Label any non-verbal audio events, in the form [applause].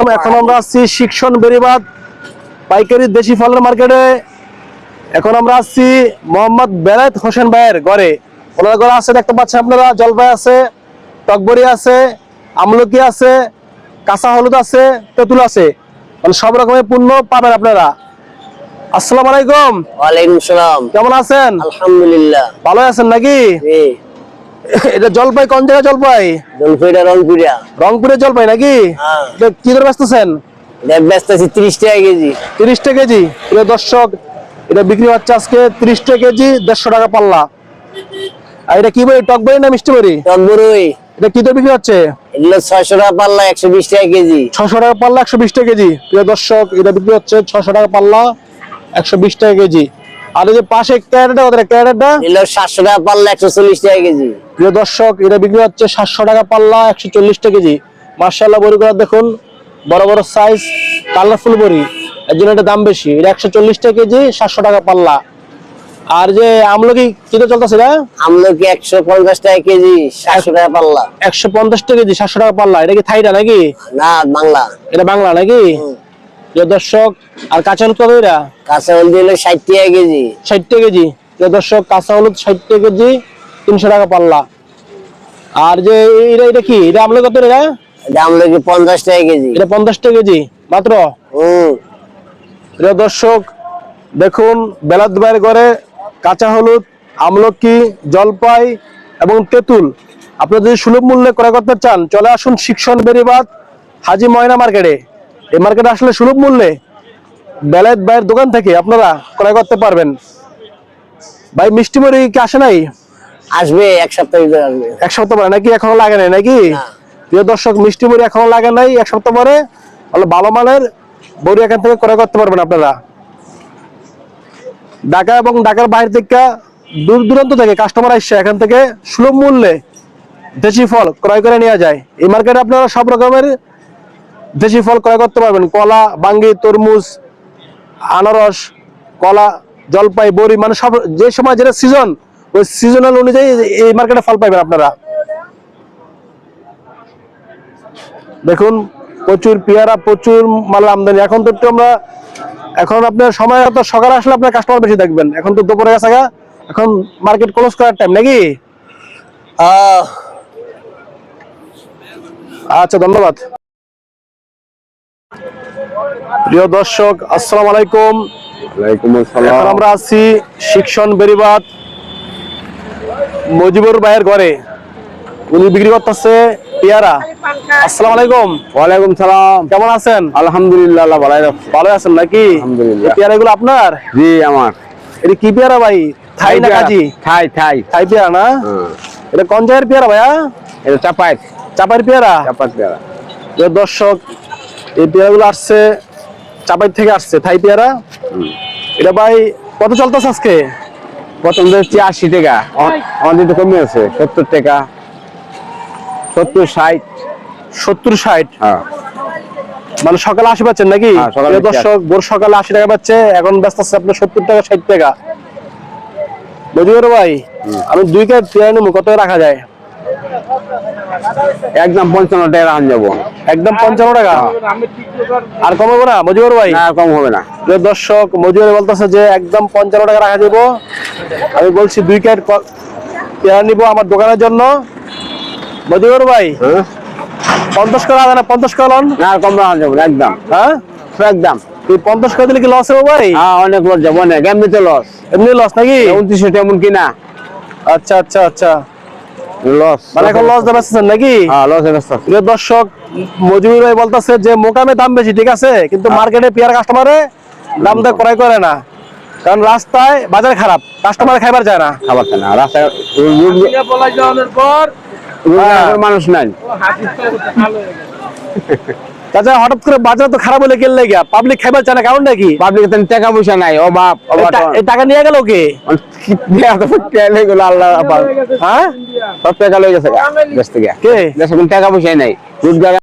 এখন আমরা আসছি শিক্ষণ বেরিবাদ পাইকারি দেশি ফলের মার্কেটে। এখন আমরা আসছি মোহাম্মদ বেলায়েত হোসেন ভাইয়ের ঘরে। ওনার ঘরে আছে দেখতে পাচ্ছেন আপনারা জলপাই আছে টকবরি আছে আমলকি আছে কাঁচা হলুদ আছে তেঁতুল আছে। মানে সব রকমের পণ্য পাবেন আপনারা। আসসালামু আলাইকুম। ওয়ালাইকুম সালাম। কেমন আছেন? আলহামদুলিল্লাহ। ভালো আছেন নাকি? [laughs] এটা জলপাই কোন জায়গায় জলপাই? জলপাইটা রংপুরিয়া। রংপুরের জলপাই নাকি? হ্যাঁ। কি দরে বেচতেছেন? আছি তিরিশ টাকা কেজি। তিরিশ টাকা কেজি? প্রিয় দর্শক এটা বিক্রি হচ্ছে আজকে তিরিশ টাকা কেজি দেড়শো টাকা পাল্লা। আর এটা কি বই টক বই না মিষ্টি বড়ি? টক বড়ই। এটা কি দরে বিক্রি হচ্ছে? এগুলো ছয়শো টাকা পাল্লা একশো বিশ টাকা কেজি। ছশো টাকা পাল্লা একশো বিশ টাকা কেজি। প্রিয় দর্শক এটা বিক্রি হচ্ছে ছশো টাকা পাল্লা একশো বিশ টাকা কেজি। আর যে পাশে ক্যারেটটা কত ক্যারেটটা? এগুলো সাতশো টাকা পাল্লা একশো চল্লিশ টাকা কেজি। প্রিয় দর্শক এটা বিক্রি হচ্ছে সাতশো টাকা পাল্লা একশো চল্লিশ টাকা কেজি। মার্শাল্লাহ বড়িগুলো দেখুন বড় বড় সাইজ কালারফুল বড়ি। এর জন্য এটা দাম বেশি। এটা একশো চল্লিশ টাকা কেজি সাতশো টাকা পাল্লা। আর যে আমলকি কিলো চলতেছে এটা? আমলকি একশো পঞ্চাশ টাকা কেজি সাতশো টাকা পাল্লা। একশো পঞ্চাশ টাকা কেজি সাতশো টাকা পাল্লা। এটা কি থাইটা নাকি? না বাংলা। এটা বাংলা নাকি? প্রিয় দর্শক আর কাঁচা হলুদ কত এটা? কাঁচা হলদি হলো ষাট টাকা কেজি। ষাট টাকা কেজি। প্রিয় দর্শক কাঁচা হলুদ ষাট টাকা কেজি তিনশো টাকা পাল্লা। আর যে এটা এটা কি? এটা আমলকি কত এটা? এটা আমলকি পঞ্চাশ টাকা কেজি। এটা পঞ্চাশ টাকা কেজি। মাত্র? হম। প্রিয় দর্শক দেখুন বেলাদ ভাইয়ের ঘরে কাঁচা হলুদ আমলকি জলপাই এবং তেঁতুল। আপনারা যদি সুলভ মূল্যে ক্রয় করতে চান চলে আসুন শিক্ষণ বেরিবাদ হাজি ময়না মার্কেটে। এই মার্কেটে আসলে সুলভ মূল্যে বেলায়েত ভাইয়ের দোকান থেকে আপনারা ক্রয় করতে পারবেন। ভাই মিষ্টি মুড়ি কি আসে নাই? আসবে এক সপ্তাহ আসবে। এক সপ্তাহ পরে নাকি এখনও লাগে নাই নাকি? প্রিয় দর্শক মিষ্টি মুড়ি এখনও লাগে নাই এক সপ্তাহ পরে তাহলে ভালো মানের বড়ি এখান থেকে ক্রয় করতে পারবেন আপনারা। ঢাকা এবং ঢাকার বাইরে থেকে দূর দূরান্ত থেকে কাস্টমার আসছে এখান থেকে সুলভ মূল্যে দেশি ফল ক্রয় করে নেওয়া যায়। এই মার্কেটে আপনারা সব রকমের দেশি ফল ক্রয় করতে পারবেন। কলা বাঙ্গি তরমুজ আনারস কলা জলপাই বড়ি মানে সব যে সময় যেটা সিজন ওই সিজনাল অনুযায়ী এই মার্কেটে ফল পাইবেন আপনারা। দেখুন প্রচুর পেয়ারা প্রচুর মাল আমদানি। এখন তো একটু আমরা এখন আপনার সময় তো সকালে আসলে আপনার কাস্টমার বেশি দেখবেন। এখন তো দুপুরে গেছে গা, এখন মার্কেট ক্লোজ করার টাইম নাকি? আচ্ছা ধন্যবাদ। প্রিয় দর্শক আসসালামু আলাইকুম। এখন আমরা আছি শিক্ষণ বেরিবাদ মজিবুর ভাইয়ের ঘরে। উনি বিক্রি করতেছে পেয়ারা। আসসালামু আলাইকুম। ওয়ালাইকুম সালাম। কেমন আছেন? আলহামদুলিল্লাহ ভালো ভালো আছেন নাকি? আলহামদুলিল্লাহ। এই পেয়ারাগুলো আপনার? জি আমার। এটা কি পেয়ারা ভাই? থাই না কাজি? থাই থাই। থাই পেয়ারা না? হ্যাঁ। এটা কোন জায়গার পেয়ারা ভাইয়া? এটা চাপাই চাপার পেয়ারা? চাপাত পেয়ারা। দর্শক এই পেয়ারাগুলো আসছে চাপাই থেকে আসছে থাই পেয়ারা। এটা ভাই কত চলতেছে আজকে? প্রথম হচ্ছে আশি টাকা। আমাদের তো কমে আছে সত্তর টাকা। সত্তর ষাট। সত্তর ষাট? হ্যাঁ। মানে সকালে আশি পাচ্ছেন নাকি? হ্যাঁ, সকালে দর্শক ভোর সকালে আশি টাকা পাচ্ছে এখন ব্যস্ত আছে আপনার সত্তর টাকা ষাট টাকা। বুঝিবার ভাই? আমি দুই কাপ পেয়ারা নেব কত রাখা যায়? একদম পঞ্চান্ন টাকা রান যাব একদম পঞ্চান্ন টাকা? আর কমাবো না মজিবর ভাই? না কম হবে না। দর্শক মজুরি বলতেছে যে একদম পঞ্চান্ন টাকা রাখা দেবো আমি বলছি দুই ক্যাট পেয়ারা নিবো আমার দোকানের জন্য। মজুর ভাই? হ্যাঁ? পঞ্চাশ আধা না পঞ্চাশ করে লন? না কম রান যাব একদম। হ্যাঁ? একদম। এই পঞ্চাশ করে দিলে কি লস হবে ভাই? হ্যাঁ অনেক লস যাব অনেক। এমনিতে লস এমনি লস নাকি? উনত্রিশশো তেমন কিনা। আচ্ছা আচ্ছা আচ্ছা। লস মানে এখন লস নাকি? হ্যাঁ লস ব্যবস্থা প্রিয় দর্শক মজুর ভাই বলতেছে যে মোকামে দাম বেশি ঠিক আছে? কিন্তু মার্কেটে পেয়ার কাস্টমারে দাম দর ক্রয় করে না। কারণ রাস্তায় বাজার খারাপ কাস্টমার খাইবার যায় না। খাবার রাস্তায় হ্যাঁ। মানুষ নাই। [laughs] তাছাড়া হঠাৎ করে বাজার তো খারাপ হলে গেলে গিয়া পাবলিক খাইবার চায় না কারণটা কি পাবলিক টাকা পয়সা নাই ও বাপ এই টাকা নিয়ে গেল কে? গেল আল্লাহ হ্যাঁ? সব টাকা লয়ে গেছে দেশ থেকে। কে? দেশে টাকা পয়সা নাই। রোজগার